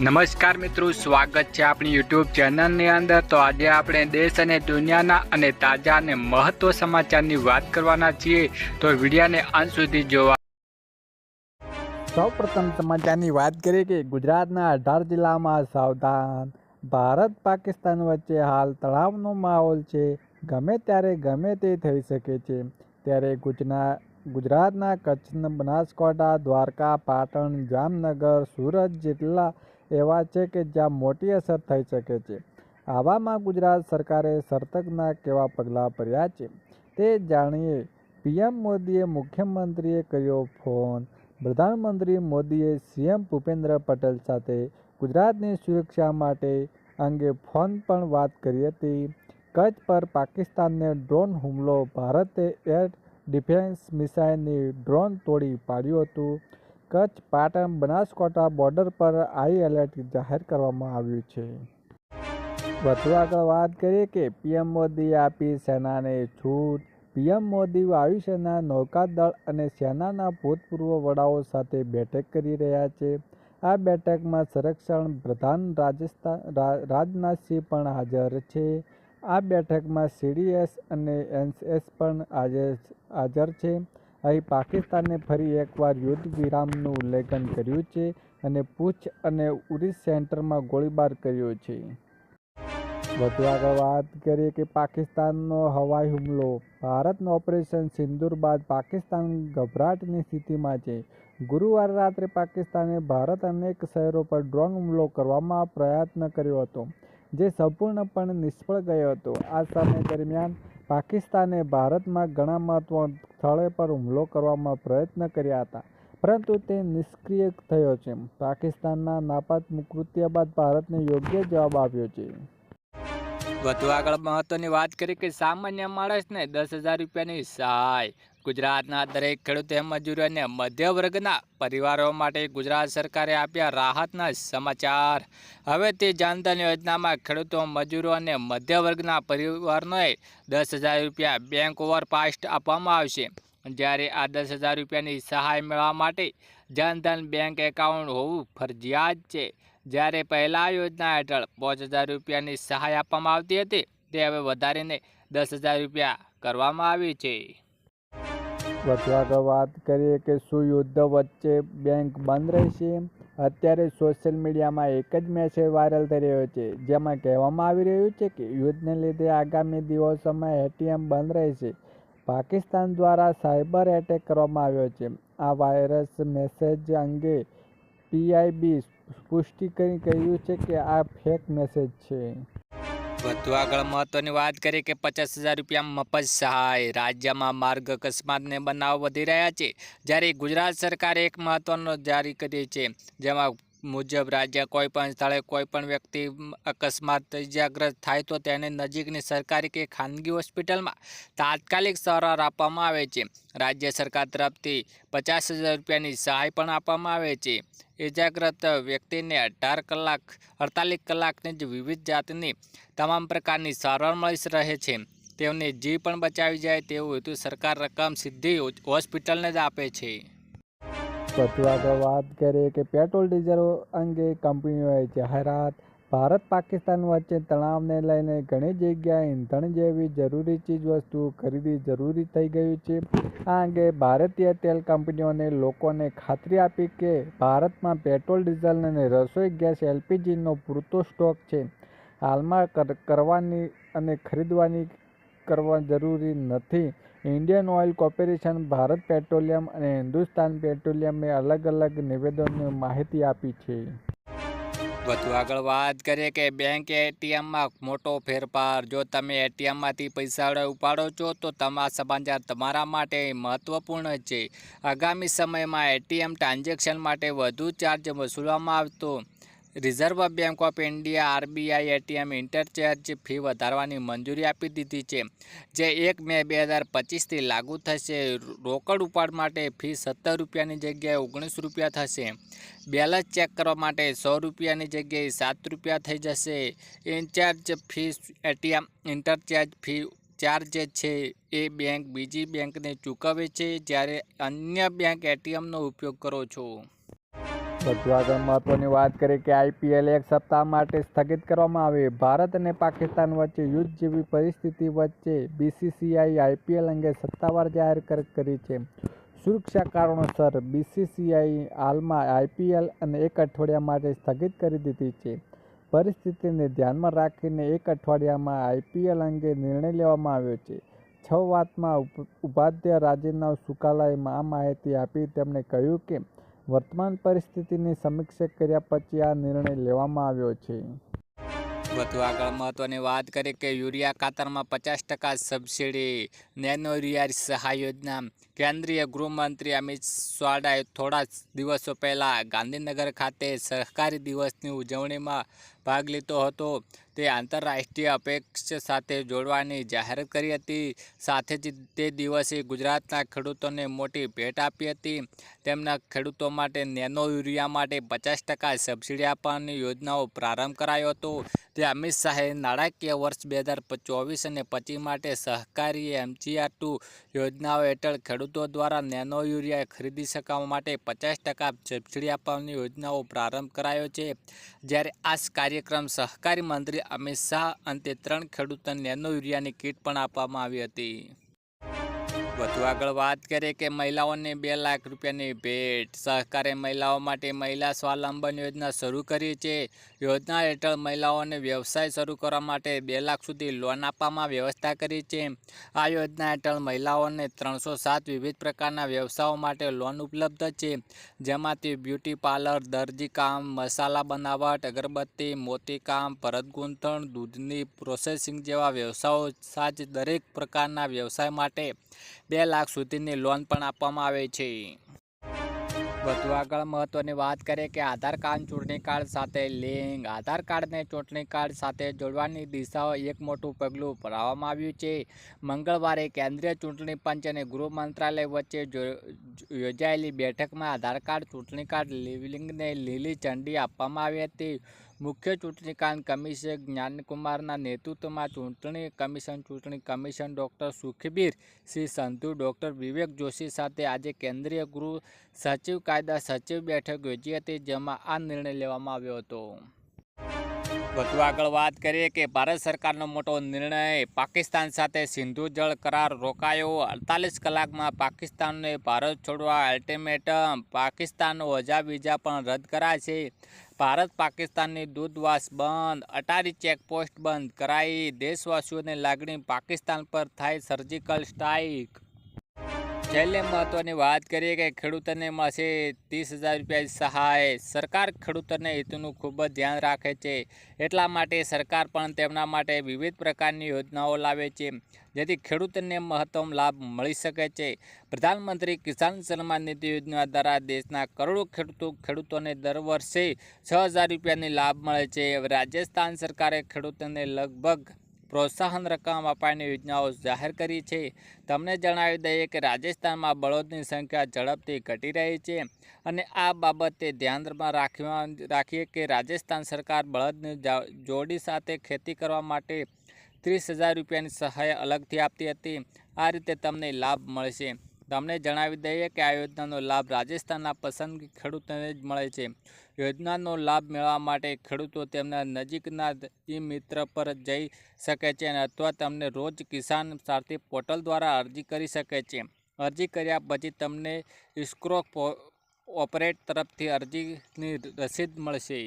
નમસ્કાર મિત્રો, સ્વાગત છે આપણી યુટ્યુબ ચેનલની અંદર. તો આજે આપણે દેશ અને દુનિયાના અને તાજા અને મહત્વ સમાચારની વાત કરવાના છીએ. તો વિડીયાને અંત સુધી જોવા સૌપ્રથમ સમાચારની વાત કરીએ કે ગુજરાતના અઢાર જિલ્લામાં સાવધાન. ભારત, પાકિસ્તાન વચ્ચે હાલ તણાવનો માહોલ છે. ગમે ત્યારે ગમે તે થઈ શકે છે. ત્યારે ગુજના ગુજરાતના કચ્છ બનાસકાંઠા, દ્વારકા, પાટણ, જામનગર, સુરત જિલ્લા એવા છે કે જ્યાં મોટી અસર થઈ શકે છે. આવામાં ગુજરાત સરકારે સર્તકના કેવા પગલાં ભર્યા છે તે જાણીએ. પીએમ મોદીએ મુખ્યમંત્રીએ કર્યો ફોન. પ્રધાનમંત્રી મોદીએ સીએમ ભૂપેન્દ્ર પટેલ સાથે ગુજરાતની સુરક્ષા માટે અંગે ફોન પણ વાત કરી હતી. કચ્છ પર પાકિસ્તાનને ડ્રોન હુમલો, ભારતે એર ડિફેન્સ મિસાઇલની ડ્રોન તોડી પાડ્યું હતું. કચ્છ પાટણ બનાસકાંઠા બોર્ડર પર હાઈ એલર્ટ જાહેર કરવામાં આવ્યું છે. વધુ આગળ વાત કરીએ કે પીએમ મોદીએ આપી સેનાને છૂટ. પીએમ મોદી વાયુસેના નૌકાદળ અને સેનાના ભૂતપૂર્વ વડાઓ સાથે બેઠક કરી રહ્યા છે. આ બેઠકમાં સંરક્ષણ પ્રધાન રાજસ્થાન રાજનાથસિંહ પણ હાજર છે. આ બેઠકમાં સીડીએસ અને એનએસ પણ હાજર હાજર છે. અહીં પાકિસ્તાને ફરી એકવાર યુદ્ધ વિરામનું ઉલ્લંઘન કર્યું છે અને પૂછ અને ઉરી સેન્ટરમાં ગોળીબાર કર્યો છે. વધુ આગળ વાત કરીએ કે પાકિસ્તાનનો હવાઈ હુમલો. ભારતનું ઓપરેશન સિંદુર બાદ પાકિસ્તાન ગભરાટની સ્થિતિમાં છે. ગુરુવાર રાત્રે પાકિસ્તાને ભારત અનેક શહેરો પર ડ્રોન હુમલો કરવામાં પ્રયત્ન કર્યો હતો, જે સંપૂર્ણપણે નિષ્ફળ ગયો હતો. આ સમય દરમિયાન પાકિસ્તાને ભારતમાં ઘણા મહત્વ સ્થળે પર હુમલો કરવામાં પ્રયત્ન કર્યા હતા, પરંતુ તે નિષ્ક્રિય થયો છે. પાકિસ્તાનના નાપાત કૃત્ય બાદ ભારતને યોગ્ય જવાબ આપ્યો છે. વધુ આગળ મહત્વની વાત કરી કે સામાન્ય માણસને દસ હજાર રૂપિયાની સહાય ગુજરાતના દરેક ખેડૂત મજૂરો અને મધ્ય વર્ગના પરિવારો માટે ગુજરાત સરકારે આપ્યા રાહતના સમાચાર. હવે તે જાનધન યોજનામાં ખેડૂતો, મજૂરો અને મધ્ય વર્ગના પરિવારોને દસ હજાર રૂપિયા બેંક ઓવરપાસ્ટ આપવામાં આવશે. જ્યારે આ દસ હજાર રૂપિયાની સહાય મેળવવા માટે જનધન બેંક એકાઉન્ટ હોવું ફરજિયાત છે. જ્યારે પહેલા યોજના હેઠળ પાંચ હજાર રૂપિયાની સહાય આપવામાં આવતી હતી, તે હવે વધારીને દસ હજાર રૂપિયા કરવામાં આવી છે. વધુ વાત કરીએ કે શું યુદ્ધ વચ્ચે બેંક બંધ રહેશે? અત્યારે સોશિયલ મીડિયામાં એક જ મેસેજ વાયરલ થઈ રહ્યો છે. જેમાં કહેવામાં આવી રહ્યું છે કે યુદ્ધને લીધે આગામી દિવસોમાં એટીએમ બંધ રહેશે. પાકિસ્તાન દ્વારા સાયબર એટેક કરવામાં આવ્યો છે. આ વાયરસ મેસેજ અંગે પીઆઈબી પુષ્ટિ કરી કહ્યું છે કે આ ફેક મેસેજ છે. વધુ આગળ મહત્વની વાત કરીએ કે પચાસ હજાર રૂપિયા મફત સહાય. રાજ્યમાં માર્ગ અકસ્માતને બનાવ વધી રહ્યા છે. જ્યારે ગુજરાત સરકારે એક મહત્વનો જારી કર્યો છે. જેમાં મુજબ રાજ્ય કોઈ પણ સ્થળે કોઈ પણ વ્યક્તિ અકસ્માત ઇજાગ્રસ્ત થાય તો તેને નજીકની સરકારી કે ખાનગી હોસ્પિટલમાં તાત્કાલિક સારવાર આપવામાં આવે છે. રાજ્ય સરકાર તરફથી પચાસ હજાર રૂપિયાની સહાય પણ આપવામાં આવે છે. ઇજાગ્રસ્ત વ્યક્તિને અઢાર કલાક, અડતાલીસ કલાકની જ વિવિધ જાતની તમામ પ્રકારની સારવાર મળી રહે છે. તેમને જીવ પણ બચાવી જાય તેવું હેતુ સરકાર રકમ સીધી હોસ્પિટલને જ આપે છે. વધુ આગળ વાત કરીએ કે પેટ્રોલ, ડીઝલ અંગે કંપનીઓએ જાહેરાત ભારત, પાકિસ્તાન વચ્ચે તણાવને લઈને ઘણી જગ્યાએ ઈંધણ જેવી જરૂરી ચીજવસ્તુઓ ખરીદી જરૂરી થઈ ગયું છે. આ અંગે ભારતીય તેલ કંપનીઓને લોકોને ખાતરી આપી કે ભારતમાં પેટ્રોલ, ડીઝલ અને રસોઈ ગેસ એલપીજીનો પૂરતો સ્ટોક છે. હાલમાં કર- કરવાની અને ખરીદવાની કરવા જરૂરી નથી. Indian oil corporation, Bharat petroleum અને હિન્દુસ્તાન પેટ્રોલિયમે અલગ અલગ નિવેદનોની માહિતી આપી છે. વધુ આગળ વાત કરીએ કે બેંક એટીએમમાં મોટો ફેરફાર. જો તમે એટીએમમાંથી પૈસા ઉપાડો છો, તો તમારા સમાચાર તમારા માટે મહત્વપૂર્ણ છે. આગામી સમયમાં એટીએમ ટ્રાન્ઝેક્શન માટે વધુ ચાર્જ વસૂલવામાં આવતો reserve bank of India, RBI, ATM intercharge fee વધારવાની મંજૂરી આપી દીધી છે, જે એક મે બે હજાર પચીસથી લાગુ થશે. રોકડ ઉપાડ માટે ફી સત્તર રૂપિયાની જગ્યાએ ઓગણીસ રૂપિયા થશે. બેલેન્સ ચેક કરવા માટે સો રૂપિયાની જગ્યાએ સાત રૂપિયા થઈ જશે. Incharge fee ATM intercharge fee charge છે એ બેંક બીજી બેંકને ચૂકવે છે. જ્યારે અન્ય બેંક એટીએમનો ઉપયોગ કરો છો. વધુ આગળ મહત્વની વાત કરીએ કે આઈપીએલ એક સપ્તાહ માટે સ્થગિત કરવામાં આવી. ભારત અને પાકિસ્તાન વચ્ચે યુદ્ધ જેવી પરિસ્થિતિ વચ્ચે બીસીસીઆઈ આઈપીએલ અંગે સત્તાવાર જાહેર કરી છે. સુરક્ષા કારણોસર બીસીસીઆઈ હાલમાં આઈપીએલ અને એક અઠવાડિયા માટે સ્થગિત કરી દીધી છે. પરિસ્થિતિને ધ્યાનમાં રાખીને એક અઠવાડિયામાં આઈપીએલ અંગે નિર્ણય લેવામાં આવ્યો છે. છ વાતમાં ઉપાધ્યાય રાજીનાવ સુકાલાએ આ માહિતી આપી તેમણે કહ્યું કે વર્તમાન પરિસ્થિતિની સમીક્ષા કર્યા પછી આ નિર્ણય લેવામાં આવ્યો છે. વધુ આગળ મહત્વની વાત કરીએ કે યુરિયા ખાતરમાં પચાસ ટકા સબસિડી, નેનો યુરિયા સહાય યોજના, કેન્દ્રીય ગૃહમંત્રી અમિત શાહે થોડા દિવસો પહેલાં ગાંધીનગર ખાતે સહકારી દિવસની ઉજવણીમાં ભાગ લીધો હતો. તે આંતરરાષ્ટ્રીય અપેક્ષા સાથે જોડવાની જાહેરાત કરી હતી. સાથે જ તે દિવસે ગુજરાતના ખેડૂતોને મોટી ભેટ આપી હતી. તેમના ખેડૂતો માટે નેનો યુરિયા માટે પચાસ ટકા સબસિડી આપવાની યોજનાઓ પ્રારંભ કરાયો હતો. તે અમિત શાહે નાણાકીય વર્ષ બે હજાર ચોવીસ અને પચીસ માટે સહકારી એમજીઆર ટુ યોજનાઓ હેઠળ ખેડૂતો દ્વારા નેનો યુરિયા ખરીદી શકવા માટે પચાસ ટકા સબસિડી આપવાની યોજનાઓ પ્રારંભ કરાયો છે. જ્યારે આ કાર્યક્રમ સહકારી મંત્રી અમિત શાહ અંતે ત્રણ ખેડૂતોને નેનો યુરિયાની કીટ પણ આપવામાં આવી હતી. વધુ આગળ વાત કરીએ કે મહિલાઓને બે લાખ રૂપિયાની ભેટ. સહકારે મહિલાઓ માટે મહિલા સ્વાવલંબન યોજના શરૂ કરી છે. યોજના હેઠળ મહિલાઓને વ્યવસાય શરૂ કરવા માટે બે લાખ સુધી લોન આપવામાં વ્યવસ્થા કરી છે. આ યોજના હેઠળ મહિલાઓને ત્રણસો સાત વિવિધ પ્રકારના વ્યવસાયો માટે લોન ઉપલબ્ધ છે. જેમાંથી બ્યુટી પાર્લર દરજીકામ મસાલા બનાવટ, અગરબત્તી મોતીકામ ભરત ગૂંથણ, દૂધની પ્રોસેસિંગ જેવા વ્યવસાયો સાજ દરેક પ્રકારના વ્યવસાય માટે બે લાખ સુધીની લોન પણ આપવામાં આવે છે. વધુ આગળ મહત્વની વાત કરીએ કે આધાર કાર્ડ, ચૂંટણી કાર્ડ સાથે લિંક. આધાર કાર્ડને ચૂંટણી કાર્ડ સાથે જોડવાની દિશાઓ એક મોટું પગલું ભરાવવામાં આવ્યું છે. મંગળવારે કેન્દ્રીય ચૂંટણી પંચ અને ગૃહ મંત્રાલય વચ્ચે યોજાયેલી બેઠકમાં આધાર કાર્ડ, ચૂંટણી કાર્ડ લિંકને લીલી ઝંડી આપવામાં આવી હતી. મુખ્ય ચૂંટણી કમિશનર જ્ઞાનકુમારના નેતૃત્વમાં ચૂંટણી કમિશન ચૂંટણી commission doctor Sukhbir Shri Sandhu, doctor Vivek Joshi સાથે આજે કેન્દ્રીય ગૃહ સચિવ કાયદા સચિવ બેઠક યોજી હતી, જેમાં આ નિર્ણય લેવામાં આવ્યો હતો. વધુ આગળ વાત કરીએ કે ભારત સરકારનો મોટો નિર્ણય પાકિસ્તાન સાથે સિંધુ જળ કરાર રોકાયો. અડતાલીસ કલાકમાં પાકિસ્તાનને ભારત છોડવા અલ્ટિમેટમ પાકિસ્તાનનો હજા વિઝા પણ રદ કરાય છે ભારત પાકિસ્તાનની દૂધવાસ બંધ, અટારી ચેકપોસ્ટ બંધ કરાઈ. દેશવાસીઓની લાગણી પાકિસ્તાન પર થાય સર્જિકલ સ્ટ્રાઇક. છેલ્લે મહત્વની વાત કરીએ કે ખેડૂતોને મળશે ત્રીસ હજાર રૂપિયા સહાય. સરકાર ખેડૂતોને હિતનું ખૂબ જ ધ્યાન રાખે છે. એટલા માટે સરકાર પણ તેમના માટે વિવિધ પ્રકારની યોજનાઓ લાવે છે, જેથી ખેડૂતોને મહત્તમ લાભ મળી શકે છે. પ્રધાનમંત્રી કિસાન સન્માન નિધિ યોજના દ્વારા દેશના કરોડો ખેડૂતો ખેડૂતોને દર વર્ષે છ હજાર રૂપિયાની લાભ મળે છે. રાજસ્થાન સરકારે ખેડૂતોને લગભગ પ્રોત્સાહન રકમ અપાયની યોજનાઓ જાહેર કરી છે. તમને જણાવી દઈએ કે રાજસ્થાનમાં બળદની સંખ્યા ઝડપથી ઘટી રહી છે અને આ બાબતે ધ્યાનમાં રાખવા, રાખીએ કે રાજસ્થાન સરકાર બળદની જોડી સાથે ખેતી કરવા માટે ત્રીસ હજાર રૂપિયાની સહાય અલગથી આપતી હતી. આ રીતે તમને લાભ મળશે. તમને જણાવી દઈએ કે આ યોજનાનો લાભ રાજસ્થાનના પસંદગી ખેડૂતોને જ મળે છે. યોજનાનો લાભ મેળવવા માટે ખેડૂતો તેમના નજીકના ઈ મિત્ર પર જઈ શકે છે અને અથવા તમને રોજ કિસાન સારથી પોર્ટલ દ્વારા અરજી કરી શકે છે. અરજી કર્યા પછી તમને ઇસ્ક્રો ઓપરેટ તરફથી અરજીની રસીદ મળશે.